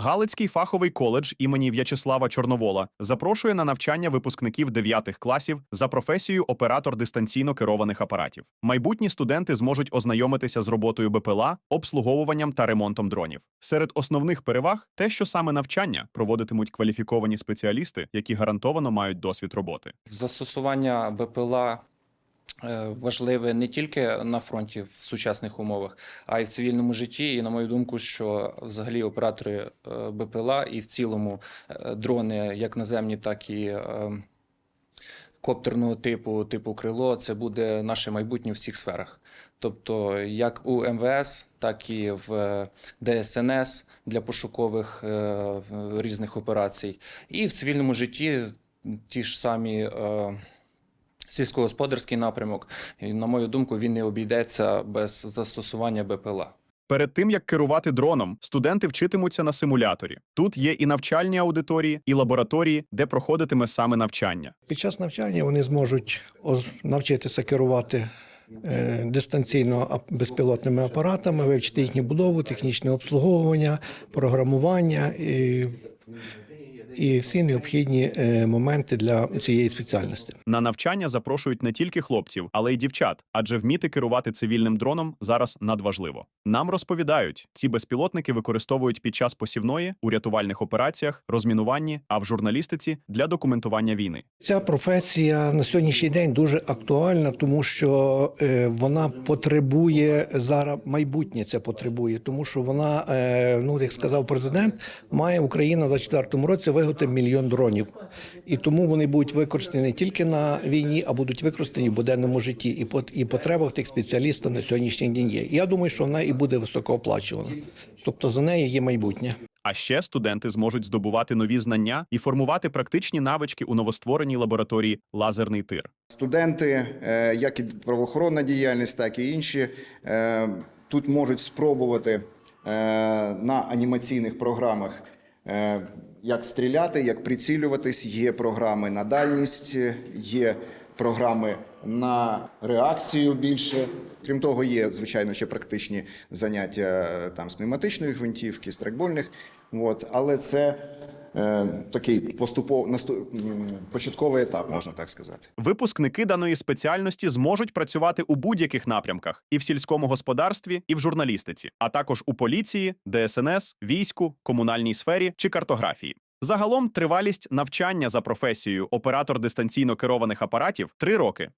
Галицький фаховий коледж імені В'ячеслава Чорновола запрошує на навчання випускників 9 класів за професією оператор дистанційно керованих апаратів. Майбутні студенти зможуть ознайомитися з роботою БПЛА, обслуговуванням та ремонтом дронів. Серед основних переваг те, що саме навчання проводитимуть кваліфіковані спеціалісти, які гарантовано мають досвід роботи. Застосування БПЛА важливе не тільки на фронті в сучасних умовах, а й в цивільному житті. І на мою думку, що взагалі оператори е, БПЛА і в цілому е, дрони, як наземні, так і е, коптерного типу, типу крило, це буде наше майбутнє в всіх сферах. Тобто, як у МВС, так і в е, ДСНС для пошукових е, різних операцій, і в цивільному житті ті ж самі. Сільськогосподарський напрямок, і, на мою думку, він не обійдеться без застосування БПЛА. Перед тим як керувати дроном, студенти вчитимуться на симуляторі. Тут є і навчальні аудиторії, і лабораторії, де проходитиме саме навчання. Під час навчання вони зможуть навчитися керувати е, дистанційно безпілотними апаратами, вивчити їхню будову, технічне обслуговування, програмування і, і всі необхідні е, моменти для цієї спеціальності. На навчання запрошують не тільки хлопців, але й дівчат, адже вміти керувати цивільним дроном зараз надважливо. Нам розповідають, ці безпілотники використовують під час посівної у рятувальних операціях, розмінуванні, а в журналістиці для документування війни. Ця професія на сьогоднішній день дуже актуальна, тому що е, вона потребує зараз майбутнє це потребує, тому що вона, е, ну як сказав президент, має Україна 2024 році виготовити мільйон дронів, і тому вони будуть використані не тільки на війні, а будуть використані в буденному житті. І пот- і потреба в тих спеціалістах на сьогоднішній день є. Я думаю, що вона і буде високооплачувана. Тобто за нею є майбутнє. А ще студенти зможуть здобувати нові знання і формувати практичні навички у новоствореній лабораторії лазерний тир. Студенти, е, як і правоохоронна діяльність, так і інші, е, тут можуть спробувати е, на анімаційних програмах як стріляти, як прицілюватись. Є програми на дальність, є програми на реакцію більше. Крім того, є звичайно ще практичні заняття е, там з пневматичної гвинтівки, з. От, але це е, такий поступово початковий етап, можна так сказати. Випускники даної спеціальності зможуть працювати у будь-яких напрямках і в сільському господарстві, і в журналістиці, а також у поліції, ДСНС, війську, комунальній сфері чи картографії. Загалом тривалість навчання за професією оператор дистанційно керованих апаратів три роки.